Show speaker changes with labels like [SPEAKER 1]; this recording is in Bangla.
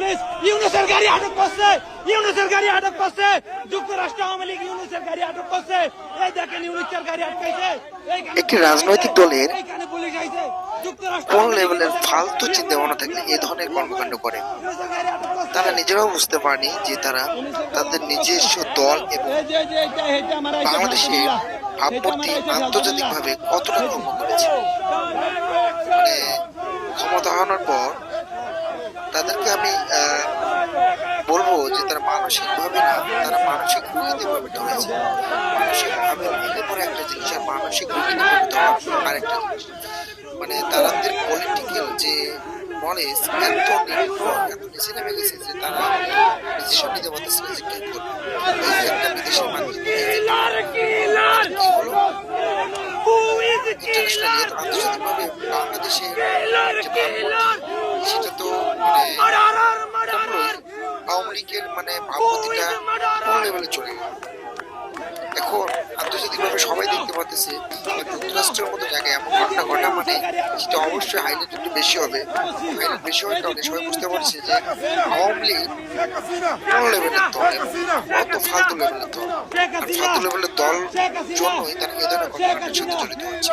[SPEAKER 1] পুলিশ ইউনুসের গাড়ি আটক করছে ইউনুসের গাড়ি আটক করছে যুক্তরাষ্ট্র আওয়ামী লীগ ইউনুসের গাড়ি আটক করছে এই দেখেন ইউনুসের গাড়ি আটকাইছে
[SPEAKER 2] একটি রাজনৈতিক দলের কোন লেভেলের ফালতু চিন্তা ভাবনা থাকলে এ ধরনের কর্মকাণ্ড করে। তারা নিজেরাও বুঝতে পারেনি যে তারা তাদের নিজস্ব দল এবং
[SPEAKER 1] আলহামদুলিল্লাহ।
[SPEAKER 2] ভাবমূর্তি আন্তর্জাতিকভাবে কতটা। ভঙ্গ করেছে মানে ক্ষমতা হারানোর পর তাদেরকে আমি বলব যে তারা মানসিকভাবে না, তারা মানসিক রোগীতে পরিণত হয়েছে। মানসিকভাবে ভেঙে পড়ে একটা জিনিস আর মানসিক রোগীতে পরিণত হওয়া আরেকটা জিনিস। মানে তাদের পলিটিক্যাল যে নলেজ এত এত নিচে নেমে গেছে যে তারা ডিসিশন নিতে পারতেছে যে কি করবে। এই যে একটা ইন্টারন্যাশনালি আন্তর্জাতিকভাবে বাংলাদেশে সেটা তো আওয়ামী লীগের মানে ভাবমূর্তিটা কোন লেভেলে চলে গেল। এখন আন্তর্জাতিকভাবে সবাই দেখতে পাচ্ছে যুক্তরাষ্ট্রের মতো জায়গায় এমন ঘটনা ঘটা মানে সেটা অবশ্যই হাইলাইট একটু বেশি হবে। হাইলাইট বেশি হওয়ার কারণে সবাই বুঝতে পারছে যে আওয়ামী লীগ কোন লেভেলের দল কত ফালতু লেভেলের দল। আর ফালতু লেভেলের দল জন্যই তারা এই ধরনের ঘটনার সাথে জড়িত হচ্ছে।